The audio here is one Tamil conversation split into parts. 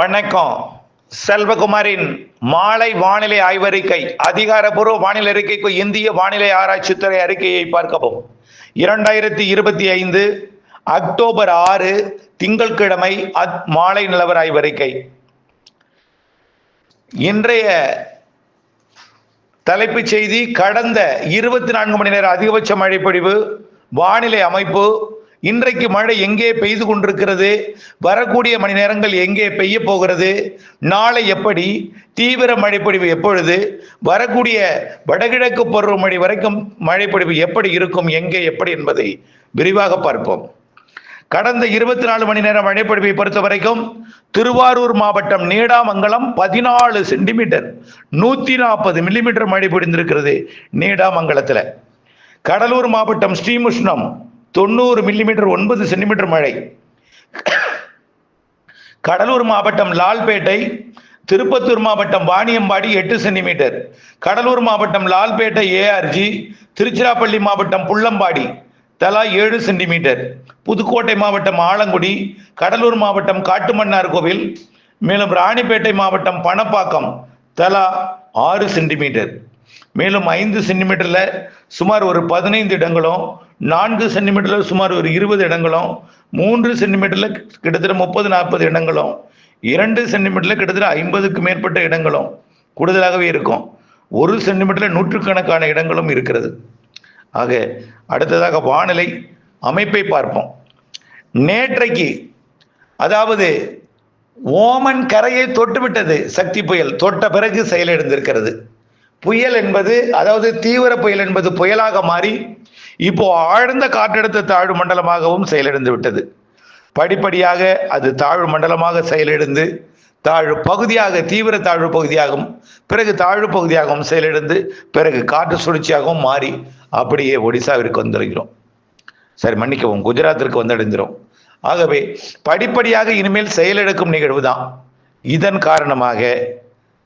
வணக்கம். செல்வகுமாரின் மாலை வானிலை ஆய்வறிக்கை அதிகாரப்பூர்வ வானிலை அறிக்கைக்கு இந்திய வானிலை ஆராய்ச்சித்துறை அறிக்கையை பார்க்கவும். இரண்டாயிரத்தி இருபத்தி ஐந்து அக்டோபர் ஆறு திங்கட்கிழமை அத் மாலை நிலவர ஆய்வறிக்கை. இன்றைய தலைப்புச் செய்தி கடந்த இருபத்தி நான்கு மணி நேர அதிகபட்ச மழைப்பொழிவு வானிலை அமைப்பு இன்றைக்கு மழை எங்கே பெய்து கொண்டிருக்கிறது? வரக்கூடிய மணி நேரங்கள் எங்கே பெய்ய போகிறது? நாளை எப்படி? தீவிர மழைப்பொழிவு எப்பொழுது? வரக்கூடிய வடகிழக்கு பருவமழை வரைக்கும் மழைப்பொழிவு எப்படி இருக்கும்? எங்கே எப்படி என்பதை விரிவாக பார்ப்போம். கடந்த இருபத்தி நாலு மணி நேரம் மழைப்பொழிவை பொறுத்த வரைக்கும் திருவாரூர் மாவட்டம் நீடாமங்கலம் பதினாலு சென்டிமீட்டர் நூத்தி நாற்பது மில்லிமீட்டர் மழை பொழிந்திருக்கிறது நீடாமங்கலத்தில். கடலூர் மாவட்டம் ஸ்ரீமுஷ்ணம் தொண்ணூறு மில்லிமீட்டர் ஒன்பது சென்டிமீட்டர் மழை. கடலூர் மாவட்டம் லால்பேட்டை திருப்பத்தூர் மாவட்டம் வாணியம்பாடி எட்டு சென்டிமீட்டர் கடலூர் மாவட்டம் லால்பேட்டை ஏஆர்ஜி திருச்சிராப்பள்ளி மாவட்டம் புள்ளம்பாடி தலா ஏழு சென்டிமீட்டர் புதுக்கோட்டை மாவட்டம் ஆலங்குடி கடலூர் மாவட்டம் காட்டுமன்னார் கோவில் மேலும் ராணிப்பேட்டை மாவட்டம் பணப்பாக்கம் தலா ஆறு சென்டிமீட்டர் மேலும் ஐந்து சென்டிமீட்டரில் சுமார் ஒரு பதினைந்து இடங்களும் நான்கு சென்டிமீட்டரில் சுமார் ஒரு இருபது இடங்களும் மூன்று சென்டிமீட்டரில் கிட்டத்தட்ட முப்பது நாற்பது இடங்களும் இரண்டு சென்டிமீட்டரில் கிட்டத்தட்ட ஐம்பதுக்கு மேற்பட்ட இடங்களும் கூடுதலாகவே இருக்கும். ஒரு சென்டிமீட்டரில் நூற்றுக்கணக்கான இடங்களும் இருக்கிறது. ஆக அடுத்ததாக வானிலை அமைப்பை பார்ப்போம். நேற்றைக்கு அதாவது ஓமன் கரையை தொட்டுவிட்டது சக்தி புயல் தொட்ட பிறகு செயலிழந்திருக்கிறது புயல் என்பது அதாவது தீவிர புயல் என்பது புயலாக மாறி இப்போ ஆழ்ந்த காற்றழுத்த தாழ்வு மண்டலமாகவும் செயலிழந்து விட்டது. படிப்படியாக அது தாழ்வு மண்டலமாக செயலிழந்து தாழ்வு பகுதியாக தீவிர தாழ்வு பகுதியாகவும் பிறகு தாழ்வு பகுதியாகவும் செயலிழந்து பிறகு காற்று சுழற்சியாகவும் மாறி அப்படியே ஒடிசாவிற்கு வந்திருக்கிறோம் சரி மன்னிக்கவும் குஜராத்திற்கு வந்தடைந்திரும் ஆகவே படிப்படியாக இனிமேல் செயலிழக்கும் நிகழ்வு தான். இதன் காரணமாக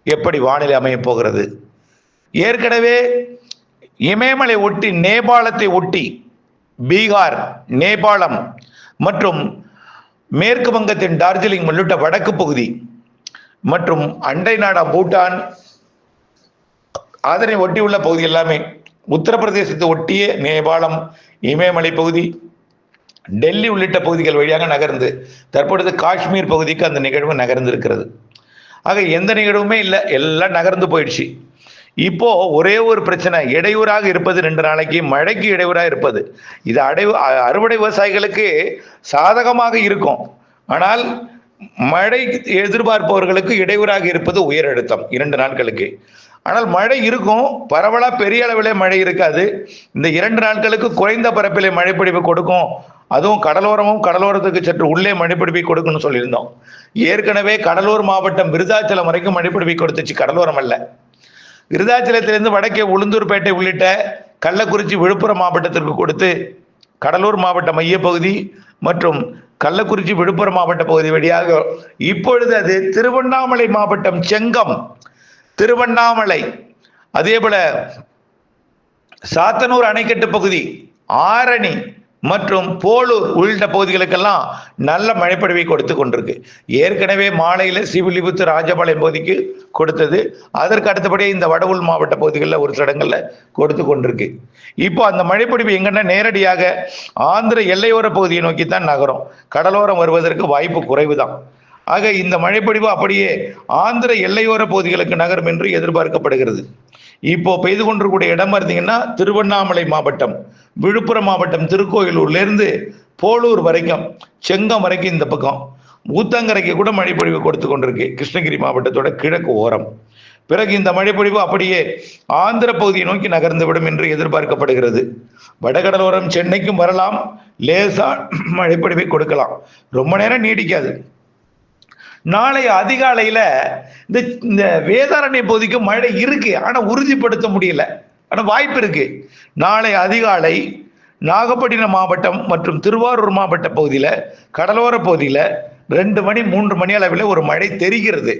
எப்படி வானிலை அமையப் போகிறது? ஏற்கனவே இமயமலை ஒட்டி நேபாளத்தை ஒட்டி பீகார் நேபாளம் மற்றும் மேற்கு வங்கத்தின் டார்ஜிலிங் உள்ளிட்ட வடக்கு பகுதி மற்றும் அண்டை நாடா பூட்டான் அதனை ஒட்டியுள்ள பகுதி எல்லாமே உத்தரப்பிரதேசத்தை ஒட்டிய நேபாளம் இமயமலை பகுதி டெல்லி உள்ளிட்ட பகுதிகள் வழியாக நகர்ந்து தற்பொழுது காஷ்மீர் பகுதிக்கு அந்த நிகழ்வு நகர்ந்திருக்கிறது. ஆக எந்த நிகழ்வுமே இல்லை எல்லாம் நகர்ந்து போயிடுச்சு. இப்போ ஒரே ஒரு பிரச்சனை இடையூறாக இருப்பது ரெண்டு நாளைக்கு மழைக்கு இடையூறாக இருப்பது. இது அடை அறுவடை விவசாயிகளுக்கு சாதகமாக இருக்கும். ஆனால் மழை எதிர்பார்ப்பவர்களுக்கு இடையூறாக இருப்பது உயர் அழுத்தம் இரண்டு நாட்களுக்கு. ஆனால் மழை இருக்கும் பரவலாக பெரிய அளவிலே மழை இருக்காது. இந்த இரண்டு நாட்களுக்கு குறைந்த பரப்பிலே மழைப்பிடிப்பு கொடுக்கும். அதுவும் கடலோரமும் கடலோரத்துக்கு சற்று உள்ளே மழைப்பிடிப்பை கொடுக்குன்னு சொல்லியிருந்தோம். ஏற்கனவே கடலூர் மாவட்டம் விருதாச்சலம் வரைக்கும் மழைப்பிடிப்பை கொடுத்துச்சு கடலோரம் அல்ல. விருதாச்சலத்திலிருந்து வடக்கே உளுந்தூர்பேட்டை உள்ளிட்ட கள்ளக்குறிச்சி விழுப்புரம் மாவட்டத்திற்கு கொடுத்து கடலூர் மாவட்ட மையப்பகுதி மற்றும் கள்ளக்குறிச்சி விழுப்புரம் மாவட்ட பகுதி வழியாக இப்பொழுது அது திருவண்ணாமலை மாவட்டம் செங்கம் திருவண்ணாமலை. அதே போல சாத்தனூர் அணைக்கட்டு பகுதி ஆரணி மற்றும் போலூர் உள்ளிட்ட பகுதிகளுக்கெல்லாம் நல்ல மழைப்பொழிவை கொடுத்து கொண்டிருக்கு. ஏற்கனவே மாலையில் சிவிலிபுத்தூர் ராஜபாளையம் பகுதிக்கு கொடுத்தது. அதற்கு அடுத்தபடியே இந்த வடவுள் மாவட்ட பகுதிகளில் ஒரு சில இடங்களில் கொடுத்து கொண்டிருக்கு. இப்போ அந்த மழைப்பொழிவு எங்கன்னா நேரடியாக ஆந்திர எல்லையோர பகுதியை நோக்கி தான் நகரும். கடலோரம் வருவதற்கு வாய்ப்பு குறைவு தான் ஆக இந்த மழைப்பொழிவு அப்படியே ஆந்திர எல்லையோர பகுதிகளுக்கு நகரும் என்று எதிர்பார்க்கப்படுகிறது. இப்போ பெய்து கொண்டிருக்கூடிய இடம் பார்த்தீங்கன்னா திருவண்ணாமலை மாவட்டம் விழுப்புரம் மாவட்டம் திருக்கோயிலூர்லேருந்து போலூர் வரைக்கும் செங்கம் வரைக்கும் இந்த பக்கம். ஊத்தங்கரைக்கு கூட மழைப்பொழிவு கொடுத்து கொண்டிருக்கு. கிருஷ்ணகிரி மாவட்டத்தோட கிழக்கு ஓரம். பிறகு இந்த மழைப்பொழிவு அப்படியே ஆந்திர பகுதியை நோக்கி நகர்ந்து விடும் என்று எதிர்பார்க்கப்படுகிறது. வடகடலோரம் சென்னைக்கும் வரலாம். லேசா மழைப்பொழிவை கொடுக்கலாம். ரொம்ப நேரம் நீடிக்காது. நாளை அதிகாலையில இந்த இந்த வேதாரண்ய பகுதிக்கு மழை இருக்கு ஆனா உறுதிப்படுத்த முடியல. ஆனா வாய்ப்பு இருக்கு. நாளை அதிகாலை நாகப்பட்டினம் மாவட்டம் மற்றும் திருவாரூர் மாவட்ட பகுதியில் கடலோர பகுதியில் ரெண்டு மணி மூன்று மணி அளவில் ஒரு மழை தெரிகிறது.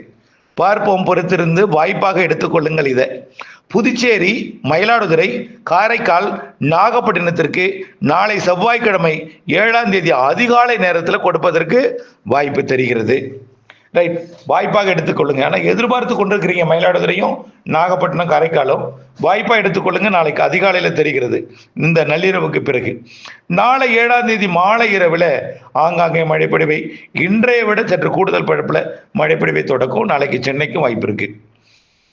பார்ப்போம் பொறுத்திருந்து வாய்ப்பாக எடுத்துக்கொள்ளுங்கள் இதை. புதுச்சேரி மயிலாடுதுறை காரைக்கால் நாகப்பட்டினத்திற்கு நாளை செவ்வாய்க்கிழமை ஏழாம் தேதி அதிகாலை நேரத்தில் கொடுப்பதற்கு வாய்ப்பு தெரிகிறது. ரைட் வாய்ப்பாக எடுத்துக்கொள்ளுங்க ஆனால் எதிர்பார்த்து கொண்டிருக்கிறீங்க மயிலாடுதுறையும் நாகப்பட்டினம் காரைக்காலும். வாய்ப்பாக எடுத்துக்கொள்ளுங்க நாளைக்கு அதிகாலையில் தெரிகிறது. இந்த நள்ளிரவுக்கு பிறகு. நாளை ஏழாம் தேதி மாலை இரவில் ஆங்காங்கே மழைப்பொழிவை. இன்றைய விட சற்று கூடுதல் பழப்பில் மழைப்பொழிவை தொடக்கும். நாளைக்கு சென்னைக்கும் வாய்ப்பு இருக்கு.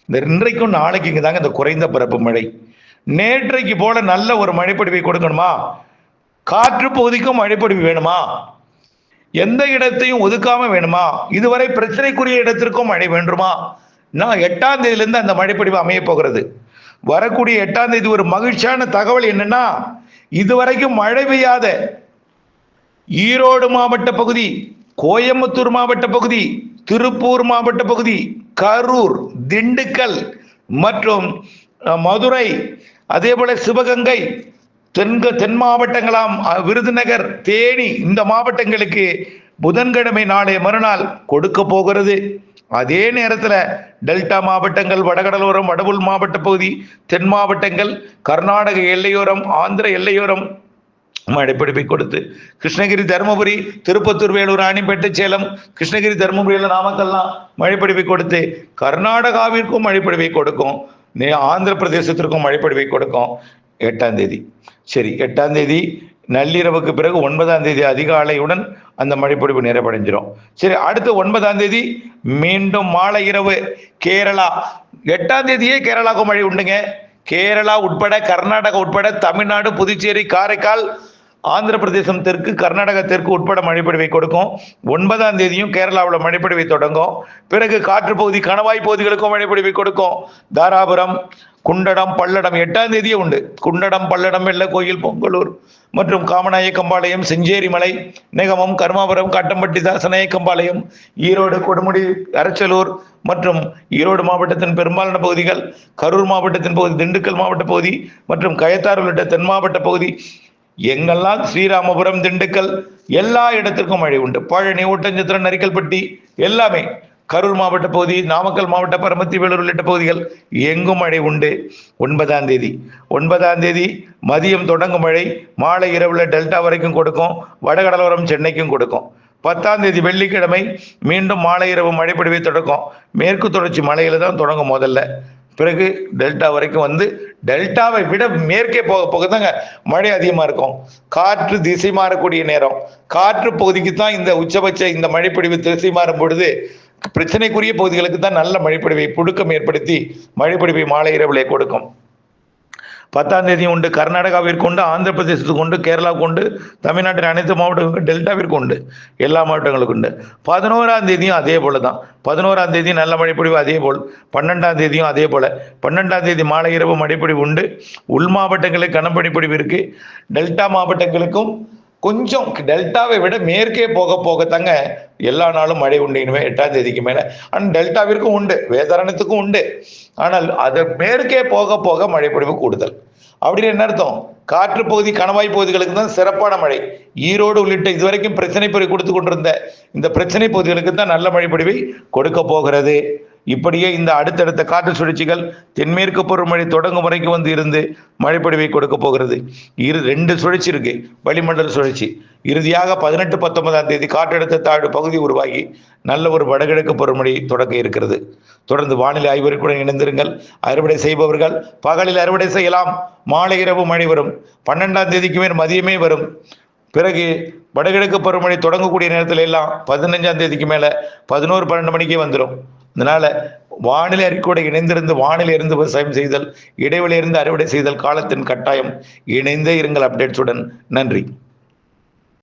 இந்த இன்றைக்கும் நாளைக்கு இங்கே தாங்க இந்த குறைந்த பரப்பு மழை. நேற்றைக்கு போல நல்ல ஒரு மழைப்பொழிவை கொடுக்கணுமா? காற்று பகுதிக்கும் மழைப்பொழிவு வேணுமா? எந்த இடத்தையும் ஒதுக்காம வேணுமா? இதுவரை பிரச்சனைக்குரிய இடத்திற்கும் மழை வேண்டுமா? நான் எட்டாம் தேதியிலிருந்து அந்த மழைப்படிவு அமைய போகிறது. வரக்கூடிய எட்டாம் தேதி ஒரு மகிழ்ச்சியான தகவல் என்னன்னா இதுவரைக்கும் மழை பெய்யாத ஈரோடு மாவட்ட பகுதி கோயம்புத்தூர் மாவட்ட பகுதி திருப்பூர் மாவட்ட பகுதி கரூர் திண்டுக்கல் மற்றும் மதுரை அதே போல சிவகங்கை தென்க தென் மாவட்டங்களாம் விருதுநகர் தேனி இந்த மாவட்டங்களுக்கு புதன்கிழமை நாளை மறுநாள் கொடுக்க போகிறது. அதே நேரத்தில் டெல்டா மாவட்டங்கள் வடகடலோரம் வடவுள் மாவட்ட பகுதி தென் மாவட்டங்கள் கர்நாடக எல்லையோரம் ஆந்திர எல்லையோரம் மழைப்பிடிப்பை கொடுத்து கிருஷ்ணகிரி தருமபுரி திருப்பத்தூர் வேலூர் ராணிப்பேட்டை சேலம் கிருஷ்ணகிரி தருமபுரியில் நாமக்கல்லாம் மழைப்பிடிப்பை கொடுத்து கர்நாடகாவிற்கும் மழைப்பிடிப்பை கொடுக்கும் ஆந்திர பிரதேசத்திற்கும் மழைப்படிவை கொடுக்கும். எட்டாம் தேதி. சரி எட்டாம் தேதி நள்ளிரவுக்கு பிறகு ஒன்பதாம் தேதி அதிகாலையுடன் அந்த மழைப்பொழிவு நிறைவடைஞ்சிடும் சரி அடுத்து ஒன்பதாம் தேதி மீண்டும் மாலை இரவு கேரளா. எட்டாம் தேதியே கேரளாவுக்கு மழை உண்டுங்க. கேரளா உட்பட கர்நாடகா உட்பட தமிழ்நாடு புதுச்சேரி காரைக்கால் ஆந்திர பிரதேசம் தெற்கு கர்நாடகா தெற்கு உட்பட மழைப்பொழிவை கொடுக்கும். ஒன்பதாம் தேதியும் கேரளாவில் மழைப்பொழிவை தொடங்கும். பிறகு காற்று பகுதி கணவாய் பகுதிகளுக்கும் மழைப்பொழிவை கொடுக்கும். தாராபுரம் குண்டடம் பல்லடம் எட்டாம் தேதியே உண்டு. குண்டடம் பல்லடம் வெள்ளக்கோயில் பொங்கலூர் மற்றும் காமநாயக்கம்பாளையம் செஞ்சேரிமலை நிகமம் கருமாபுரம் காட்டம்பட்டி தாசநாயக்கம்பாளையம் ஈரோடு கொடுமுடி அரச்சலூர் மற்றும் ஈரோடு மாவட்டத்தின் பெரும்பாலான பகுதிகள் கரூர் மாவட்டத்தின் பகுதி திண்டுக்கல் மாவட்ட பகுதி மற்றும் கயத்தார் உள்ளிட்ட தென் மாவட்ட பகுதி எங்கெல்லாம் ஸ்ரீராமபுரம் திண்டுக்கல் எல்லா இடத்திற்கும் மழை உண்டு. பழனி ஒட்டஞ்சத்திரம் நரிக்கல்பட்டி எல்லாமே கரூர் மாவட்ட பகுதி நாமக்கல் மாவட்ட பரமத்தி வேலூர் உள்ளிட்ட பகுதிகள் எங்கும் மழை உண்டு. ஒன்பதாம் தேதி. ஒன்பதாம் தேதி மதியம் தொடங்கும் மழை மாலை இரவுல டெல்டா வரைக்கும் கொடுக்கும். வடகடலோரம் சென்னைக்கும் கொடுக்கும். பத்தாம் தேதி வெள்ளிக்கிழமை மீண்டும் மாலை இரவு மழைப்பொழிவை தொடக்கும். மேற்கு தொடர்ச்சி மலையில தான் தொடங்கும் முதல்ல. பிறகு டெல்டா வரைக்கும் வந்து டெல்டாவை விட மேற்கே போக போக தாங்க மழை அதிகமாக இருக்கும். காற்று திசை மாறக்கூடிய நேரம். காற்று பகுதிக்கு தான் இந்த உச்சபட்ச இந்த மழைப்பொழிவு திசை மாறும் பொழுது பிரச்சனைக்குரிய பகுதிகளுக்கு தான் நல்ல மழைப்பொழிவை புழுக்கம் ஏற்படுத்தி மழைப்பொழிவை மாலை இரவிலே கொடுக்கும். பத்தாம் தேதி உண்டு கர்நாடகாவிற்கு உண்டு ஆந்திர பிரதேசத்துக்கு உண்டு கேரளாவுக்கு உண்டு தமிழ்நாட்டின் அனைத்து மாவட்டங்களுக்கும் டெல்டாவிற்கு உண்டு எல்லா மாவட்டங்களுக்கும் உண்டு. பதினோராம் தேதியும் அதே போல தான் பதினோராம் தேதி நல்ல மழைப்பொழிவு அதே போல். பன்னெண்டாம் தேதியும் அதே போல. பன்னெண்டாம் தேதி மாலை இரவு மழைப்பொழிவு உண்டு. உள் மாவட்டங்களுக்கு கனமழைப்பொழிவு இருக்கு. டெல்டா மாவட்டங்களுக்கும் கொஞ்சம் டெல்டாவை விட மேற்கே போக போக தாங்க எல்லா நாளும் மழை உண்டு. இனிமே எட்டாம் தேதிக்கு மேல. ஆனால் டெல்டாவிற்கும் உண்டு. வேதாரணத்துக்கும் உண்டு. ஆனால் அது மேற்கே போக போக மழைப்பொழிவு கூடுதல். அப்படின்னு என்ன அர்த்தம்? காற்று பகுதி கணவாய் பகுதிகளுக்கு தான் சிறப்பான மழை. ஈரோடு உள்ளிட்ட இதுவரைக்கும் பிரச்சனை பொறி கொடுத்து கொண்டிருந்த இந்த பிரச்சனை பகுதிகளுக்கு தான் நல்ல மழைப்பொழிவை கொடுக்க போகிறது. இப்படியே இந்த அடுத்தடுத்த காற்று சுழற்சிகள் தென்மேற்கு பருவமழை தொடங்கும் வரைக்கும் வந்து இருந்து மழைப்பொழிவை கொடுக்க போகிறது. இரு ரெண்டு சுழற்சி இருக்கு. வளிமண்டல சுழற்சி. இறுதியாக பதினெட்டு பத்தொன்பதாம் தேதி காற்றழுத்த தாழ்வு பகுதி உருவாகி நல்ல ஒரு வடகிழக்கு பருவமழை தொடங்க இருக்கிறது. தொடர்ந்து வானிலை ஆய்வறிக்குடன் இணைந்திருங்கள். அறுவடை செய்பவர்கள் பகலில் அறுவடை செய்யலாம். மாலை இரவு மழை வரும். பன்னெண்டாம் தேதிக்கு மேல் மதியமே வரும். பிறகு வடகிழக்கு பருவமழை தொடங்கக்கூடிய நேரத்தில் எல்லாம் பதினஞ்சாம் தேதிக்கு மேல பதினோரு பன்னெண்டு மணிக்கே வந்துடும் அதனால வானிலை அறிக்கையோடு இணைந்திருந்து வானிலை இருந்து விவசாயம் செய்தல் இடைவெளி இருந்து அறுவடை செய்தல் காலத்தின் கட்டாயம். இணைந்தே இருங்கள் அப்டேட்ஸுடன் நன்றி.